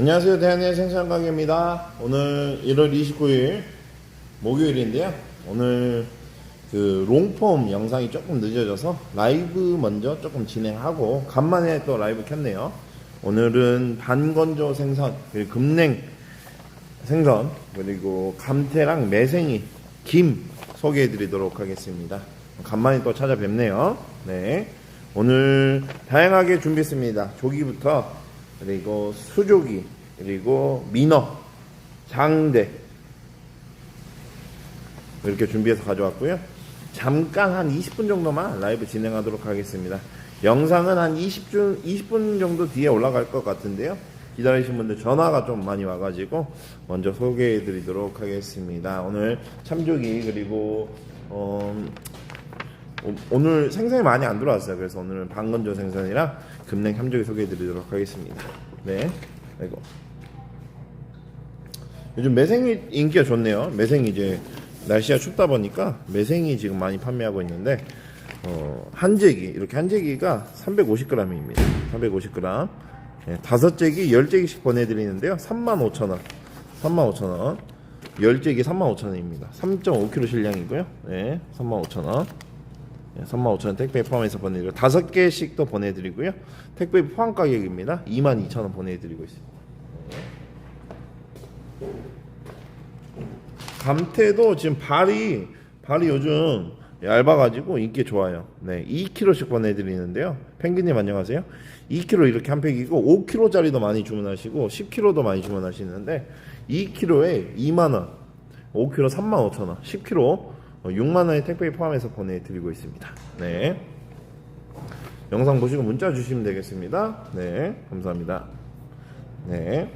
안녕하세요. 대한의 생산가게입니다. 오늘 1월 29일 목요일인데요. 오늘 그 롱폼 영상이 조금 늦어져서 라이브 먼저 조금 진행하고 간만에 또 라이브 켰네요. 오늘은 반건조 생선 그리고 금냉 생선 그리고 감태랑 매생이 김 소개해 드리도록 하겠습니다. 간만에 또 찾아뵙네요. 네. 오늘 다양하게 준비했습니다. 조기부터 그리고 수조기 그리고 민어 장대 이렇게 준비해서 가져왔고요. 잠깐 한 20분 정도만 라이브 진행하도록 하겠습니다. 영상은 한 20분, 20분 정도 뒤에 올라갈 것 같은데요. 기다리신 분들 전화가 좀 많이 와가지고 먼저 소개해 드리도록 하겠습니다. 오늘 참조기 그리고 어, 오- 오늘 생선이 많이 안 들어왔어요. 그래서 오늘은 방건조 생선이랑 금냉 참조기 소개해 드리도록 하겠습니다. 네. 아이고. 요즘 매생이 인기가 좋네요. 매생이 이제 날씨가 춥다 보니까 매생이 지금 많이 판매하고 있는데 어, 한재기 이렇게 한재기가 350g입니다. 350g. 예, 다섯 재기, 열 재기씩 보내드리는데요. 35,000원. 35,000원. 열 재기 35,000원입니다. 3.5kg 실량이고요. 네, 35,000원. 예, 35,000원 택배 포함해서 보내드리고 다섯 개씩 또 보내드리고요. 택배 포함 가격입니다. 22,000원 보내드리고 있습니다. 감태도 지금 발이 발이 요즘 얇아가지고 인기 좋아요. 네, 2kg씩 보내드리는데요. 펭귄님 안녕하세요. 2kg 이렇게 한 팩이고 5kg짜리도 많이 주문하시고 10kg도 많이 주문하시는데 2kg에 2만 원, 5kg 3만 5천 원, 10kg 6만 원의 택배 포함해서 보내드리고 있습니다. 네. 영상 보시고 문자 주시면 되겠습니다. 네, 감사합니다. 네.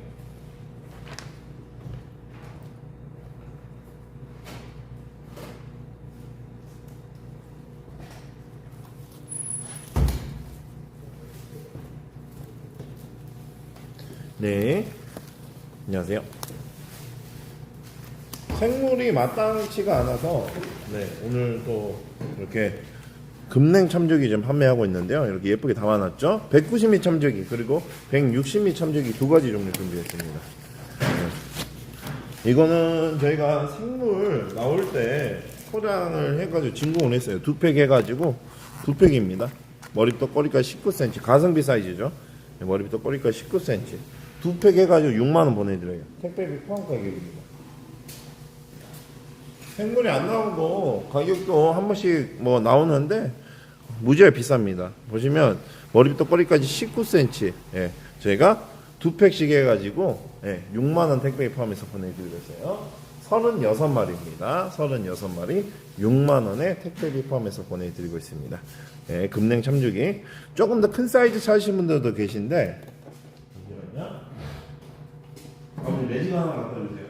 네. 안녕하세요. 생물이 마땅치가 않아서 네, 오늘 또 이렇게 금냉 참조기 좀 판매하고 있는데요. 이렇게 예쁘게 담아놨죠. 190미 참조기 그리고 160미 참조기 두 가지 종류 준비했습니다. 네. 이거는 저희가 생물 나올 때 포장을 해가지고 진공을 했어요. 두 팩 해가지고 두 팩입니다. 머리부터 꼬리까지 19cm 가성비 사이즈죠. 네, 머리부터 꼬리까지 19cm 두 팩 해가지고 6만 원 보내드려요. 택배비 포함 가격입니다. 생물이 안 나오고 가격도 한 번씩 뭐 나오는데 무지하게 비쌉니다. 보시면 머리부터 꼬리까지 19cm. 예, 저희가 두 팩씩 해가지고 예, 6만 원 택배 포함해서 보내드리고 있어요. 36마리입니다. 36마리 6만 원에 택배비 포함해서 보내드리고 있습니다. 예, 금냉 참조기 조금 더 큰 사이즈 찾으신 분들도 계신데 잠시만요. 아버님 레진 하나 갖다 주세요.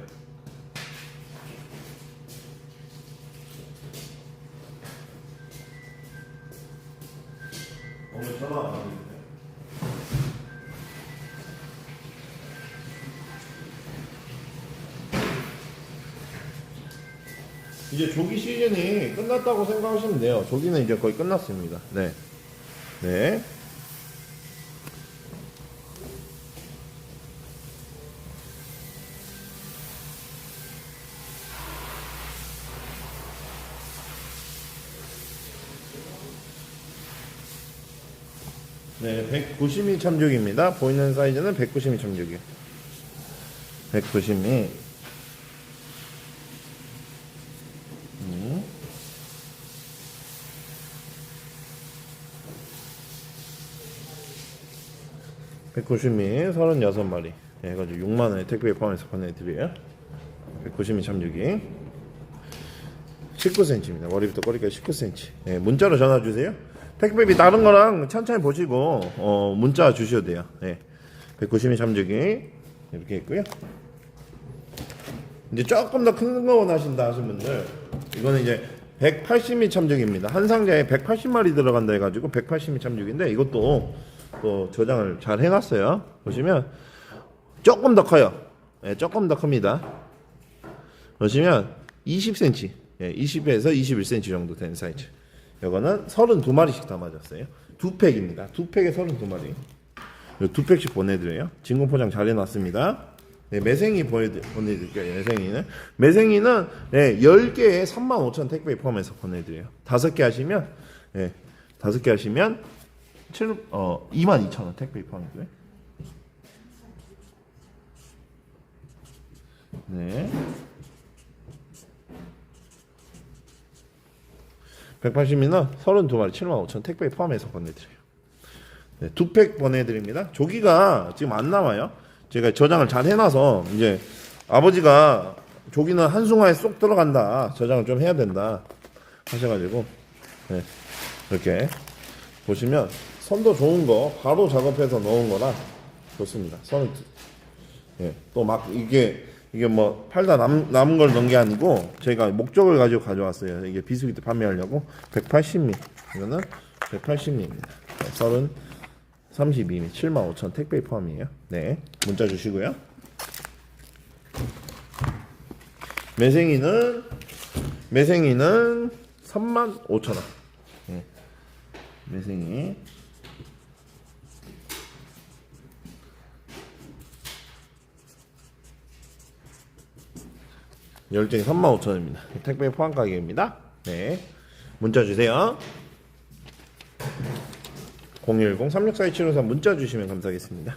이제 조기 시즌이 끝났다고 생각하시면 돼요. 조기는 이제 거의 끝났습니다. 네. 네. 네, 190미 참조기입니다. 보이는 사이즈는 190미 참조기. 190 190미 36마리. 해가지고 6만원에 택배 포함해서 보내드려요. 190미 참조기. 19cm입니다. 머리부터 꼬리까지 19cm 예, 문자로 전화 주세요. 택배비 다른 거랑 천천히 보시고 어, 문자 주셔도 돼요. 예, 190미 참조기. 이렇게 있고요. 이제 조금 더 큰 거 원하신다 하신 분들 이거는 이제 180미 참조기입니다. 한 상자에 180마리 들어간다 해가지고 180미 참조기인데 이것도 또 저장을 잘 해놨어요. 보시면 조금 더 커요. 예, 조금 더 큽니다. 보시면 20cm, 예, 20에서 21cm 정도 되는 사이즈. 이거는 32마리씩 담아졌어요. 두 팩입니다. 두 팩에 32마리. 요두 팩씩 보내드려요. 진공 포장 잘 해놨습니다. 네, 매생이 보내드, 보내드릴게요. 매생이는. 매생이는 네, 10개에 35,000 택배 포함해서 보내드려요. 5개 하시면, 네, 5개 하시면 7, 어, 22,000원 택배 포함이고요. 네. 180이면 32마리 75,000 택배 포함해서 보내드려요. 네, 두팩 보내드립니다. 조기가 지금 안 나와요. 제가 저장을 잘 해놔서 이제 아버지가 조기는 한숭아에 쏙 들어간다. 저장을 좀 해야 된다. 하셔가지고 네, 이렇게 보시면 선도 좋은 거 바로 작업해서 넣은 거라 좋습니다. 선은 예, 또 막 이게 이게 뭐 팔다 남, 남은 걸 넣은 게 아니고 제가 목적을 가지고 가져왔어요. 이게 비수기 때 판매하려고 180mm 이거는 180mm입니다. 30 32mm 75,000 택배 포함이에요. 네 문자 주시고요. 매생이는 매생이는 35,000원. 네. 매생이 열정이 35,000원입니다. 택배 포함 가격입니다. 네. 문자 주세요. 010-3642-753 문자 주시면 감사하겠습니다.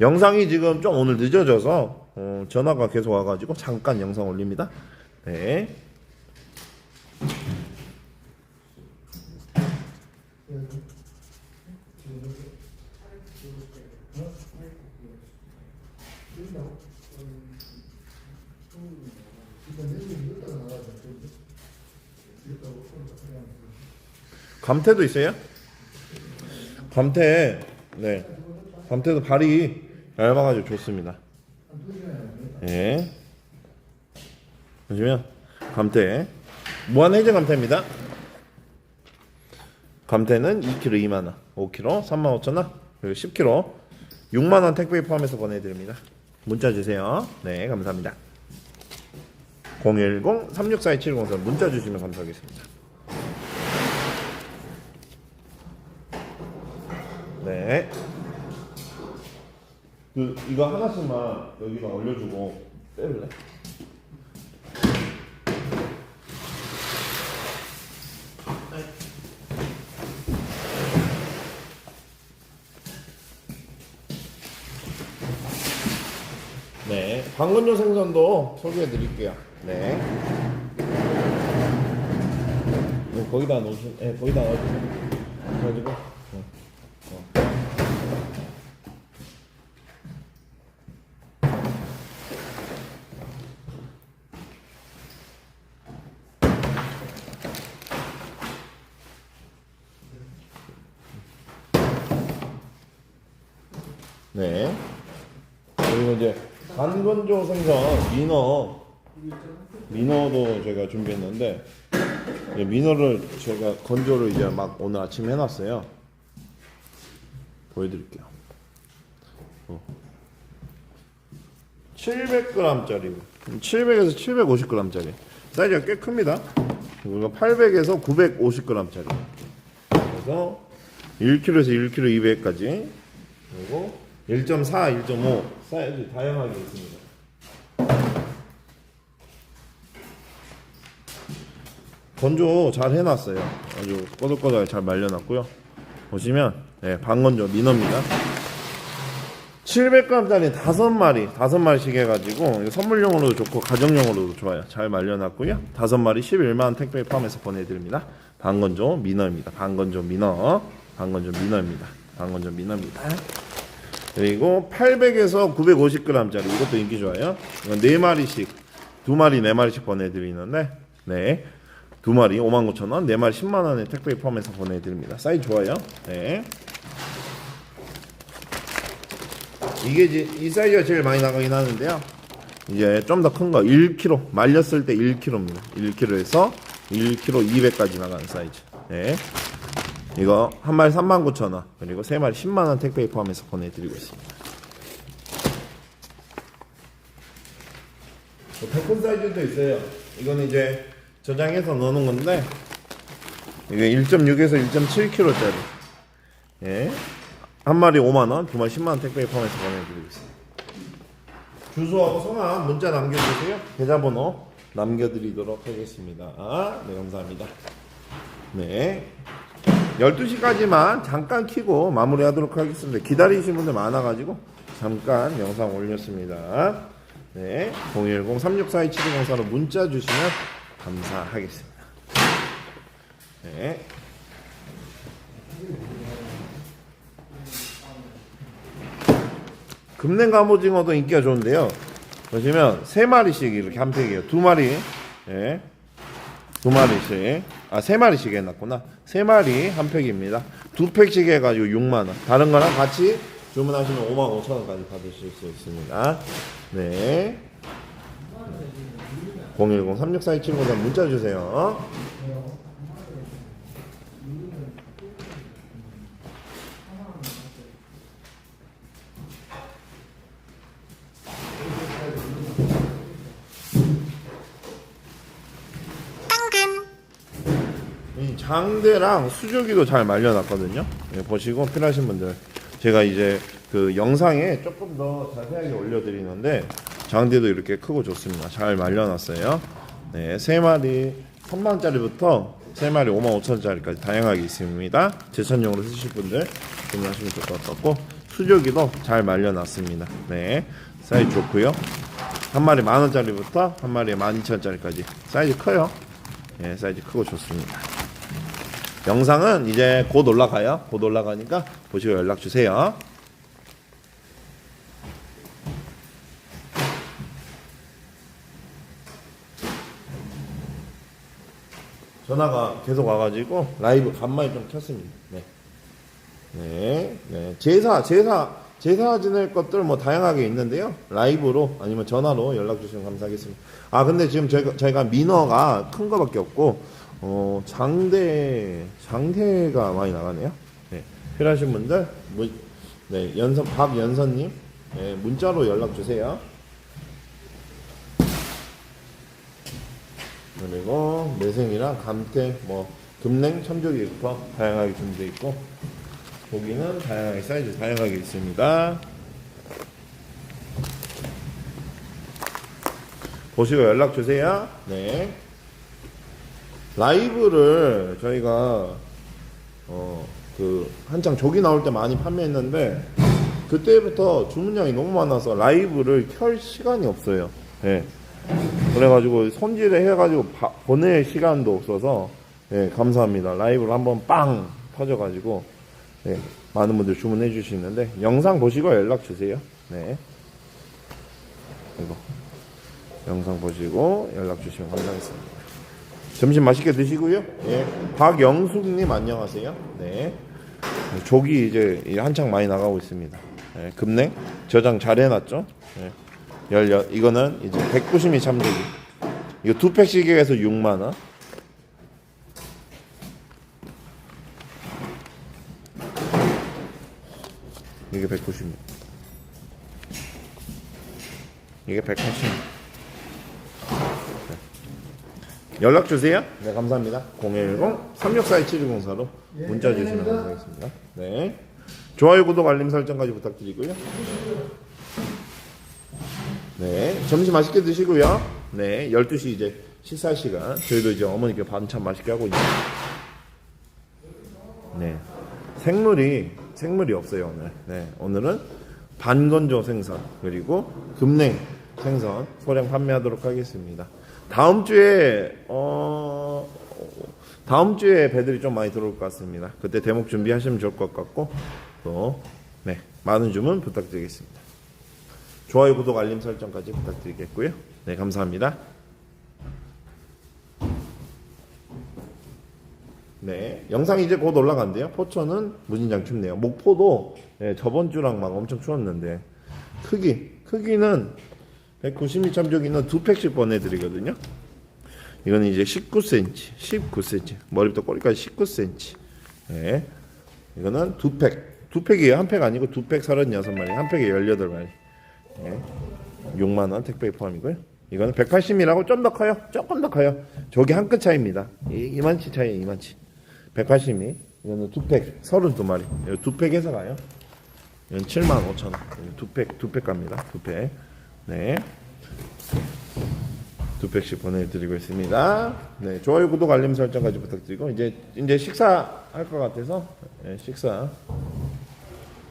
영상이 지금 좀 오늘 늦어져서 어, 전화가 계속 와가지고 잠깐 영상 올립니다. 네. 감태도 있어요? 감태, 네. 감태도 발이 얇아가지고 좋습니다. 예. 보시면, 감태. 무한해제 감태입니다. 감태는 2kg 2만원, 5kg 35,000원, 그리고 10kg 6만원 택배 포함해서 보내드립니다. 문자 주세요. 네, 감사합니다. 010-3642-703 문자 주시면 감사하겠습니다. 네. 그 이거 하나씩만 여기다 올려주고 빼볼래? 네, 방건조 생선도 소개해 드릴게요. 네. 네, 거기다 넣으시, 네, 거기다 넣어주세요. 그래가지고. 네. 네. 그리고 이제 간건조 생선 민어 민어도 제가 준비했는데 민어를 제가 건조를 이제 막 오늘 아침에 해놨어요. 보여드릴게요. 어. 700g짜리 700에서 750g짜리 사이즈가 꽤 큽니다. 그리고 800에서 950g짜리 그래서 1kg에서 1kg 200까지 그리고 1.4, 1.5 사이즈 다양하게 있습니다. 건조 잘 해놨어요. 아주 꼬들꼬들하게 잘 말려놨고요. 보시면 네, 반건조 민어입니다. 700g짜리 5마리, 5마리씩 해가지고 선물용으로도 좋고 가정용으로도 좋아요. 잘 말려놨고요. 5마리 11만원 택배 포함해서 보내드립니다. 반건조 민어입니다. 반건조 민어, 반건조 민어입니다. 반건조 민어입니다. 그리고 800에서 950g짜리 이것도 인기 좋아요. 이건 4마리씩, 2마리, 4마리씩 보내드리는데, 네. 2마리 59,000원, 4마리 10만원에 택배 포함해서 보내드립니다. 사이즈 좋아요. 네. 이게 이제 이 사이즈가 제일 많이 나가긴 하는데요. 이제 좀 더 큰 거 1kg 말렸을 때 1kg입니다. 1kg에서 1kg 200까지 나가는 사이즈. 네. 이거 한 마리 39,000원 그리고 세 마리 10만 원 택배 포함해서 보내드리고 있습니다. 백분 사이즈도 있어요. 이건 이제 저장해서 넣는 건데 이게 1.6에서 1.7kg짜리. 예. 한 마리 5만 원, 두 마리 10만 원 택배 포함해서 보내드리겠습니다. 주소하고 성함 문자 남겨주세요. 계좌번호 남겨드리도록 하겠습니다. 아, 네, 감사합니다. 네. 12시까지만 잠깐 키고 마무리하도록 하겠습니다. 기다리신 분들 많아가지고 잠깐 영상 올렸습니다. 네. 010-3642-7204로 문자 주시면 감사하겠습니다. 네. 금냉 갑오징어도 인기가 좋은데요. 보시면 세 마리씩 이렇게 한 팩이에요. 두 마리, 예, 두 마리씩. 아, 세 마리씩 해놨구나. 세 마리 한 팩입니다. 두 팩씩 해가지고 6만 원. 다른 거랑 같이 주문하시면 5만 5천 원까지 받으실 수 있습니다. 네. 010-3642-7504 문자 주세요. 장대랑 수조기도 잘 말려놨거든요. 예, 보시고 필요하신 분들 제가 이제 그 영상에 조금 더 자세하게 올려드리는데 장대도 이렇게 크고 좋습니다. 잘 말려놨어요. 네, 세 마리 3만 원짜리부터 세 마리 5만 5천 원짜리까지 다양하게 있습니다. 제천용으로 쓰실 분들 주문하시면 될 것 같고 수조기도 잘 말려놨습니다. 네, 사이즈 좋고요. 한 마리 만 원짜리부터 한 마리에 만 이천 원짜리까지 사이즈 커요. 예, 사이즈 크고 좋습니다. 영상은 이제 곧 올라가요. 곧 올라가니까 보시고 연락 주세요. 전화가 계속 와가지고 라이브 간만에 좀 켰습니다. 네. 네, 네. 제사, 제사, 제사 지낼 것들 뭐 다양하게 있는데요. 라이브로 아니면 전화로 연락 주시면 감사하겠습니다. 아, 근데 지금 저희가, 저희가 민어가 큰 거밖에 없고, 어, 장대, 장대가 많이 나가네요. 네. 필요하신 분들, 문, 네, 연선, 박연선님, 네, 문자로 연락 주세요. 그리고 매생이랑 감태, 뭐, 금냉, 참조기부터 다양하게 준비되어 있고, 고기는 다양하게 사이즈 다양하게 있습니다. 보시고 연락 주세요. 네. 라이브를 저희가 어 그 한창 조기 나올 때 많이 판매했는데 그때부터 주문량이 너무 많아서 라이브를 켤 시간이 없어요. 예. 그래가지고 손질을 해가지고 바- 보낼 시간도 없어서 예, 감사합니다. 라이브를 한번 빵 터져가지고 네, 많은 분들 주문해 주시는데 영상 보시고 연락 주세요. 네. 이거 영상 보시고 연락 주시면 감사하겠습니다. 점심 맛있게 드시고요. 예. 박영숙님 안녕하세요. 네. 조기 이제 한창 많이 나가고 있습니다. 예, 급냉 저장 잘 해놨죠. 예. 열려 이거는 이제 192 참조기. 이거 두 팩씩 해서 6만 원. 이게 190. 이게 180. 연락 주세요. 네, 감사합니다. 010-3642-7204로 문자 주시면 감사하겠습니다. 네. 좋아요, 구독, 알림 설정까지 부탁드리고요. 네. 점심 맛있게 드시고요. 네. 12시 이제 식사 시간. 저희도 이제 어머니께 반찬 맛있게 하고 있는데. 네. 생물이 생물이 없어요 오늘. 네, 오늘은 반건조 생선 그리고 금냉 생선 소량 판매하도록 하겠습니다. 다음 주에 어 다음 주에 배들이 좀 많이 들어올 것 같습니다. 그때 대목 준비하시면 좋을 것 같고 또 네, 많은 주문 부탁드리겠습니다. 좋아요, 구독, 알림 설정까지 부탁드리겠고요. 네, 감사합니다. 네, 영상이 이제 곧 올라간대요. 포천은 무진장 춥네요. 목포도 예, 저번 주랑 막 엄청 추웠는데 크기 크기는 190mm 참조기는 두 팩씩 보내드리거든요. 이거는 이제 19cm, 19cm 머리부터 꼬리까지 19cm. 네, 이거는 두 팩, 두 팩이에요. 한 팩 아니고 두 팩 36마리, 한 팩에 18마리. 네, 6만 원 택배 포함이고요. 이거는 180이라고 좀 더 커요. 조금 더 커요. 저기 한 끗 차이입니다. 이, 이만치 차이, 이만치. 180이. 이거는 두 팩, 32마리. 이거 두 팩에서 가요. 이건 75,000원. 두 팩, 두 팩 갑니다. 두 팩. 네. 두 팩씩 보내드리고 있습니다. 네, 좋아요, 구독, 알림 설정까지 부탁드리고 이제 이제 식사 할 것 같아서 네, 식사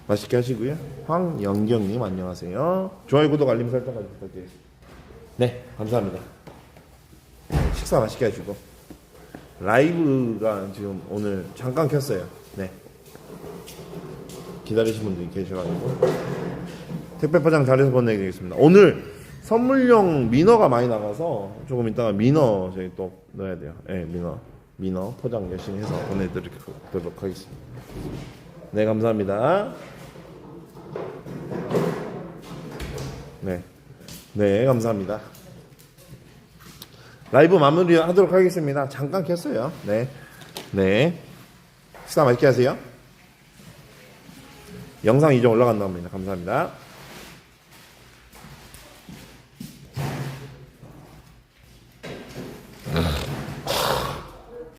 맛있게 하시고요. 황영경님 안녕하세요. 좋아요, 구독, 알림 설정까지 부탁드리겠습니다. 네, 감사합니다. 네, 식사 맛있게 하시고 라이브가 지금 오늘 잠깐 켰어요. 네. 기다리신 분들이 계셔가지고 택배 포장 잘해서 보내드리겠습니다. 오늘 선물용 민어가 많이 나가서 조금 이따가 민어 저희 또 넣어야 돼요. 예, 민어. 민어 포장 열심히 해서 보내드리도록 하겠습니다. 네, 감사합니다. 네. 네, 감사합니다. 라이브 마무리 하도록 하겠습니다. 잠깐 켰어요. 네. 네. 식사 맛있게 하세요. 영상 이제 올라간다 합니다. 감사합니다.